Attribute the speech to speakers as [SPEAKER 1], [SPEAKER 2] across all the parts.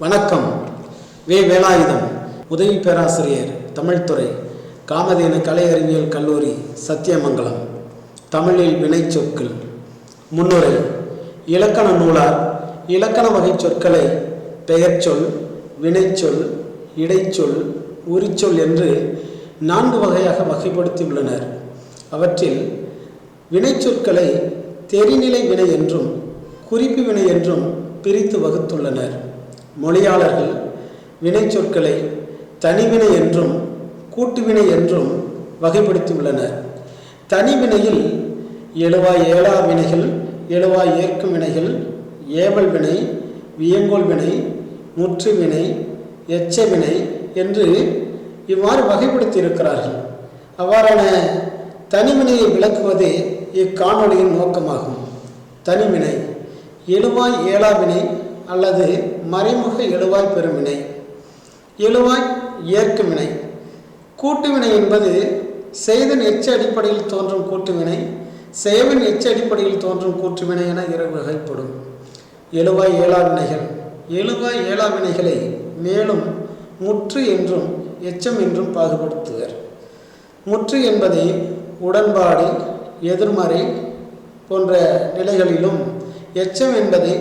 [SPEAKER 1] வணக்கம். வே. வேலாயுதம் உதவி பேராசிரியர் தமிழ்துறை காமதேன கலை அறிவியல் கல்லூரி சத்தியமங்கலம் தமிழில் வினைச்சொற்கள் முன்னுரை இலக்கண நூலார் இலக்கண வகை சொற்களை பெயர்ச்சொல் வினைச்சொல் இடைச்சொல் உரிச்சொல் என்று நான்கு வகையாக வகைப்படுத்தியுள்ளனர். அவற்றில் வினைச்சொற்களை தெரிநிலை வினை என்றும் குறிப்பு வினை என்றும் பிரித்து வகுத்துள்ளனர். மொழியாளர்கள் வினைச்சொற்களை தனிவினை என்றும் கூட்டுவினை என்றும் வகைப்படுத்தியுள்ளனர். தனிவினையில் எழுவாய் ஏழா வினைகள் எழுவாய் ஏற்கும் வினைகள் ஏவல் வினை வியங்கோல் வினை முற்று வினை எச்ச வினை என்று இவ்வாறு வகைப்படுத்தி இருக்கிறார்கள் அவ்வாறான தனிவினையை விளக்குவதே இக்காணொளியின் நோக்கமாகும். தனிவினை எழுவாய் ஏழா வினை அல்லது மறைமுக எழுவாய் பெருமினை எழுவாய் ஏற்கும் வினை கூட்டுவினை என்பது செய்தன் எச்ச அடிப்படையில் தோன்றும் கூட்டுவினை செயவின் எச்ச அடிப்படையில் தோன்றும் கூற்றுவினை என இரு வகைப்படும். எழுவாய் ஏழா வினைகள். எழுவாய் ஏழா வினைகளை மேலும் முற்று என்றும் எச்சம் என்றும் பாகுபடுத்துவர். முற்று என்பதை உடன்பாடு எதிர்மறை போன்ற நிலைகளிலும் எச்சம் என்பதை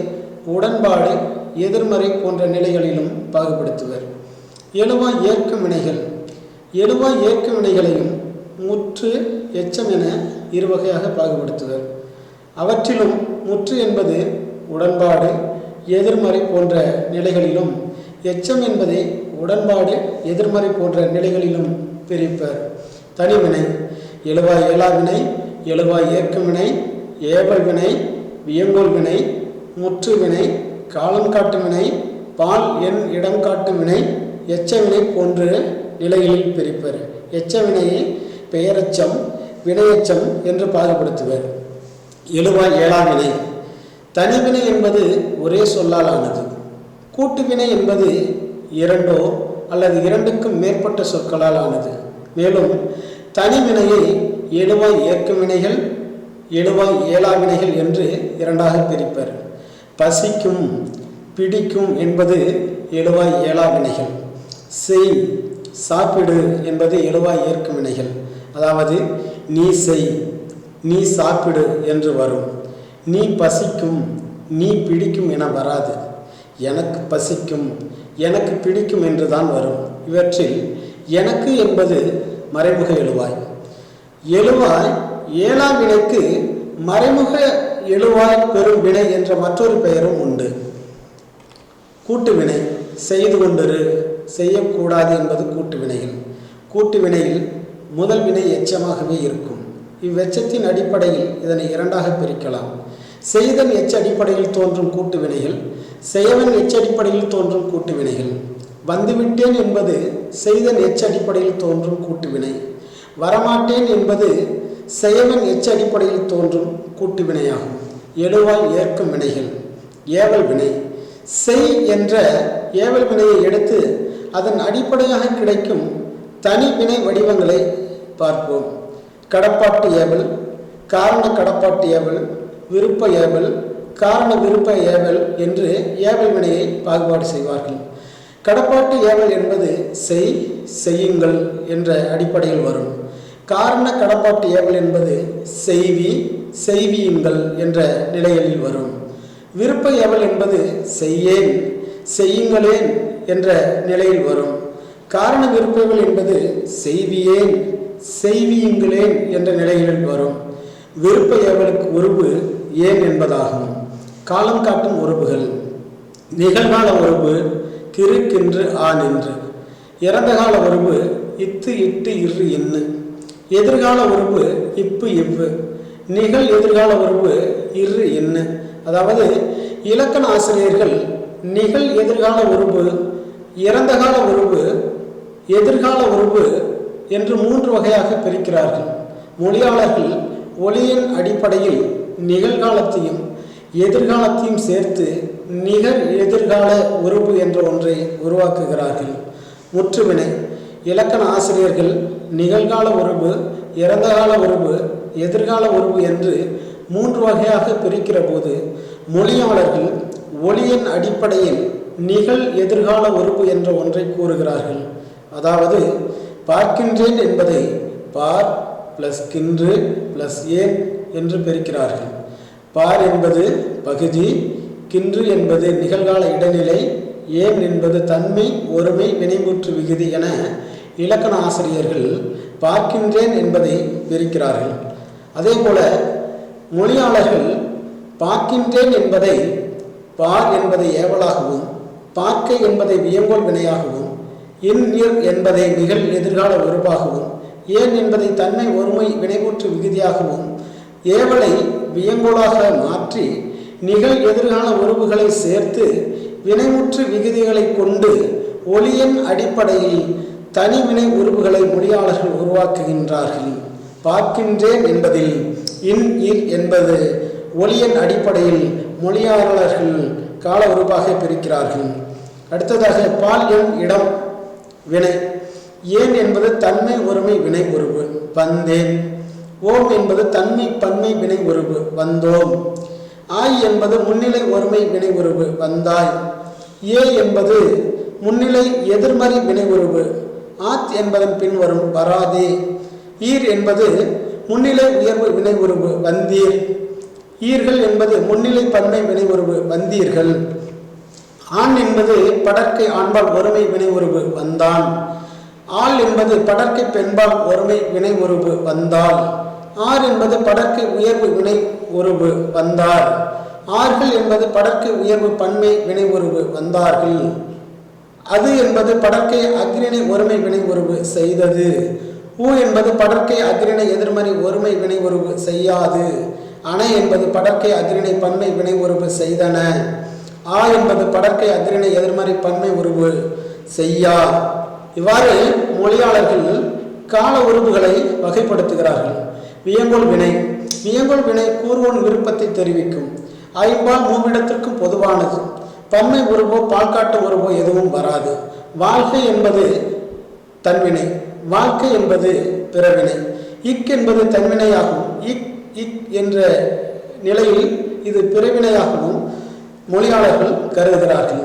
[SPEAKER 1] உடன்பாடு எதிர்மறை போன்ற நிலைகளிலும் பாகுபடுத்துவர். எழுவாய் ஏற்கும் வினைகள் எழுவாய் ஏற்கும் வினைகளையும் முற்று எச்சம் என இரு வகையாக பாகுபடுத்துவர். அவற்றிலும் முற்று என்பது உடன்பாடு எதிர்மறை போன்ற நிலைகளிலும் எச்சம் என்பதை உடன்பாடு எதிர்மறை போன்ற நிலைகளிலும் பிரிப்பர். தனிவினை எழுவாய் ஏழா வினை எழுவாய் ஏற்கும் வினை ஏவல் வினை வியங்கோல் வினை முற்றுவினை காலங்காட்டு காலம் காட்டும் வினை பால் எண் இடம் காட்டும் வினை எச்சவினை போன்ற நிலைகளில் பிரிப்பர். எச்சவினையை பெயரச்சம் வினையச்சம் என்று பாகுபடுத்துவர். எழுவாய் ஏழாம் வினை. தனிவினை என்பது ஒரே சொல்லால் ஆனது கூட்டுவினை என்பது இரண்டோ அல்லது இரண்டுக்கும் மேற்பட்ட சொற்களால் ஆனது மேலும் தனிவினையை எழுவாய் ஏற்கும் வினைகள் எழுவாய் ஏழா வினைகள் என்று இரண்டாக பிரிப்பர். பசிக்கும் பிடிக்கும் என்பது எழுவாய் ஏழா வினைகள் செய் சாப்பிடு என்பது எழுவாய் ஏற்கும் வினைகள் அதாவது நீ செய் நீ சாப்பிடு என்று வரும். நீ பசிக்கும் நீ பிடிக்கும் என வராது. எனக்கு பசிக்கும் எனக்கு பிடிக்கும் என்று தான் வரும். இவற்றில் எனக்கு என்பது மறைமுக எழுவாய். எழுவாய் ஏழாம் வினைக்கு மறைமுக எழுவாய் பெறும் வினை என்ற மற்றொரு பெயரும் உண்டு. கூட்டு வினை செய்து கொண்டிரு செய்யக்கூடாது என்பது கூட்டு வினைகள் கூட்டு வினையில் முதல் வினை எச்சமாகவே இருக்கும். இவ்வெச்சத்தின் அடிப்படையில் இதனை இரண்டாக பிரிக்கலாம். செய்தன் எச்ச அடிப்படையில் தோன்றும் கூட்டு வினைகள் செயவன் எச்ச அடிப்படையில் தோன்றும் கூட்டு வினைகள் வந்துவிட்டேன் என்பது செய்தன் எச்ச அடிப்படையில் தோன்றும் கூட்டு வினை. வரமாட்டேன் என்பது செயவன் எச்ச அடிப்படையில் தோன்றும் கூட்டு வினையாகும் எழுவாய் ஏற்கும் வினைகள். ஏவல் வினை. செய் என்ற ஏவல் வினையை எடுத்து அதன் அடிப்படையாக கிடைக்கும் தனி வினை வடிவங்களை பார்ப்போம். கடப்பாட்டு ஏவல் காரண கடப்பாட்டு ஏவல் விருப்ப ஏவல் காரண விருப்ப ஏவல் என்று ஏவல் வினையை பாகுபாடு செய்வார்கள். கடப்பாட்டு ஏவல் என்பது செய் செய்யுங்கள் என்ற அடிப்படையில் வரும். காரண கடப்பாட்டு ஏவல் என்பது செய்வி செய்வியுங்கள் என்ற நிலைகளில் வரும். விருப்ப ஏவல் என்பது செய்யேன் செய்யுங்களேன் என்ற நிலையில் வரும். காரண விருப்பங்கள் என்பது செய்வியேன் செய்வியுங்களேன் என்ற நிலைகளில் வரும். விருப்ப ஏவலுக்கு உருவு ஏன் என்பதாகும். காலம் காட்டும் உறவுகள் நிகழ்கால உறவு கிறுக்கின்று ஆ நின்று. இறந்த கால உறவு இத்து இட்டு இரு இன்னு எதிர்கால உறுப்பு இப்பு இவ்வு. நிகழ் எதிர்கால உறுப்பு இரு இன்னு. அதாவது இலக்கண ஆசிரியர்கள் நிகழ் எதிர்கால உறுப்பு இறந்த கால உறுப்பு எதிர்கால உறுப்பு என்று மூன்று வகையாக பிரிக்கிறார்கள். மொழியாளர்கள் ஒளியின் அடிப்படையில் நிகழ்காலத்தையும் எதிர்காலத்தையும் சேர்த்து நிகழ் எதிர்கால உறுப்பு என்ற ஒன்றை உருவாக்குகிறார்கள். முற்றுவினை. இலக்கண ஆசிரியர்கள் நிகழ்கால உறவு இறந்தகால உறவு எதிர்கால உறவு என்று மூன்று வகையாக பிரிக்கிற போது மொழியாளர்கள் ஒளியின் அடிப்படையில் நிகழ் எதிர்கால உறுப்பு என்ற ஒன்றை கூறுகிறார்கள். அதாவது பார்க்கின்றேன் என்பதை பார் பிளஸ் கின்று பிளஸ் ஏன் என்று பிரிக்கிறார்கள். பார் என்பது பகுதி கின்று என்பது நிகழ்கால இடைநிலை ஏன் என்பது தன்மை ஒருமை வினைமுற்று விகுதி என இலக்கண ஆசிரியர்கள் பார்க்கின்றேன் என்பதை பிரிக்கிறார்கள் அதே போல மொழியாளர்கள் பார்க்கின்றேன் என்பதை பார் என்பதை ஏவலாகவும் பார்க்க என்பதை வியங்கோல் வினையாகவும் இன் இர் என்பதை நிகழ் எதிர்கால உருவாகவும் ஏன் என்பதை தன்மை ஒருமை வினைமுற்று விகுதியாகவும் ஏவலை வியங்கோலாக மாற்றி நிகழ் எதிர்கால உறவுகளை சேர்த்து வினைமுற்று விகுதிகளை கொண்டு ஒளியின் அடிப்படையில் தனிவினை உருவுகளை மொழியாளர்கள் உருவாக்குகின்றார்கள். பார்க்கின்றேன் என்பதில் இன் இர் என்பது ஒளியின் அடிப்படையில் மொழியாளர்கள் கால உருவாக பிரிக்கிறார்கள். அடுத்ததாக பால் எண் இடம் வினை. ஏன் என்பது தன்மை ஒருமை வினை உருவு. வந்தேன். ஓம் என்பது தன்மை பன்மை வினை உருவு. வந்தோம். ஆய் என்பது முன்னிலை ஒருமை வினை உருவு. வந்தாய். ஏ என்பது முன்னிலை எதிர்மறை வினை உருவு. ஆத் என்பதன் பின் வரும் வராதே. ஈர் என்பது முன்னிலை உயர்வு வினை உருவு வந்தீர். ஈர்கள் என்பது முன்னிலை பன்மை வினை உருவு வந்தீர்கள். ஆண் என்பது படற்கை ஆண்பால் ஒருமை வினை உருவு வந்தான். ஆள் என்பது படற்கை பெண்பால் ஒருமை வினை உருவு வந்தாள். ஆர் என்பது படற்கை உயர்வு வினை உருவு வந்தார். ஆர்கள் என்பது படற்கை உயர்வு பன்மை வினை உருவு வந்தார்கள். அது என்பது படற்கை அக்ரிணை ஒருமை வினை உருவு செய்தது. ஊ என்பது படற்கை அக்ரிணை எதிர்மறை ஒருமை வினை உருவு செய்யாது. அணை என்பது படற்கை அக்ரிணை பன்மை வினை உருவு செய்தன. ஆ என்பது படற்கை அக்ரிணை எதிர்மறை பன்மை உருவு செய்யா. இவ்வாறு மொழியாளர்கள் கால உருவுகளை வகைப்படுத்துகிறார்கள். வியங்கோல் வினை. வியங்கோல் வினை கூறுவோன் விருப்பத்தை தெரிவிக்கும். ஐம்பால் மூவிடத்திற்கும் பொதுவானது. பம்மை உருவோ பால்காட்டு உருவோ எதுவும் வராது. வாழ்க்கை என்பது தன்வினை. வாழ்க்கை என்பது பிறவினை. இக் என்பது தன்வினையாகும். இக் இக் என்ற நிலையில் இது பிறவினையாகவும் மொழியாளர்கள் கருதுகிறார்கள்.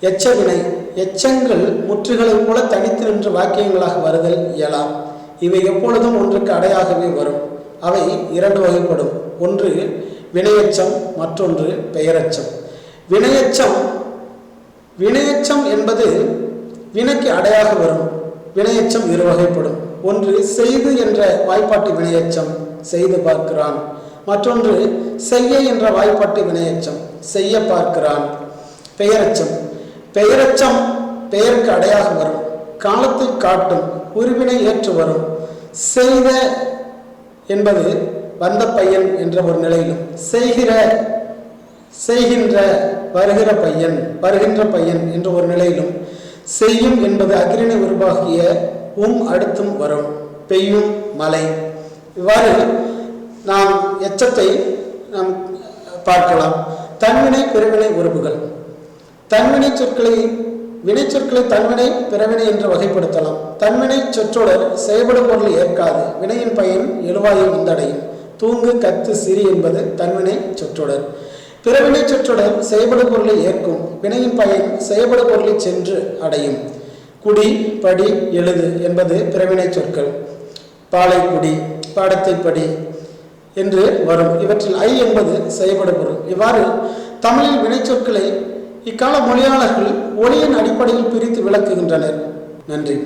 [SPEAKER 1] எச்சவினை. எச்சங்கள் முற்றுகளைப் போல தனித்து நின்ற வாக்கியங்களாக வருதல் இயலாம். இவை எப்பொழுதும் ஒன்றுக்கு அடையாகவே வரும். அவை இரண்டு வகைப்படும். ஒன்று வினையச்சம் மற்றொன்று பெயரச்சம். வினையச்சம். வினையச்சம் என்பது வினைக்கு அடையாக வரும். வினையச்சம் இரு வகைப்படும். ஒன்று செய்து என்ற வாய்ப்பாட்டு வினையச்சம் செய்து பார்க்கிறான். மற்றொன்று செய்ய என்ற வாய்ப்பாட்டு வினையச்சம் செய்ய பார்க்கிறான். பெயரச்சம். பெயரச்சம் பெயருக்கு அடையாக வரும். காலத்தை காட்டும் உருவினை ஏற்று வரும். செய்த என்பது வந்த பையன் என்ற ஒரு நிலையிலும் செய்கிற செய்கின்ற வருகிற பையன் வருகின்ற பையன் என்ற ஒரு நிலையிலும் செய்யும் என்பது அக்ரிணை உருவாகிய உம் அடுத்தும் வரும் பெய்யும் மழை இவ்வாறு நாம் எச்சத்தை நாம் பார்க்கலாம். தன்வினை பிறவினை உறுப்புகள். தன்வினை சொற்களை வினை சொற்களை தன்வினை பிறவினை என்று வகைப்படுத்தலாம். தன்வினை சொற்றொடர் செயல்படும் பொருள் ஏற்காது. வினையின் பயன் எழுவாயை வந்தடையும். தூங்கு கத்து சிறி என்பது தன்வினை சொற்றொடர். பிறவினை சுற்றுடன் செயல்படு பொருளை ஏற்கும். வினையின் பயன் செயல்படு பொருளை சென்று அடையும். குடி படி எழுது என்பது பிறவினை சொற்கள். பாலைக்குடி பாடத்தை படி என்று வரும். இவற்றில் ஐ என்பது செயல்படு பொருள். இவ்வாறு தமிழில் வினைச்சொற்களை இக்கால மொழியாளர்கள் ஒளியின் அடிப்படையில் பிரித்து விளக்குகின்றனர். நன்றி.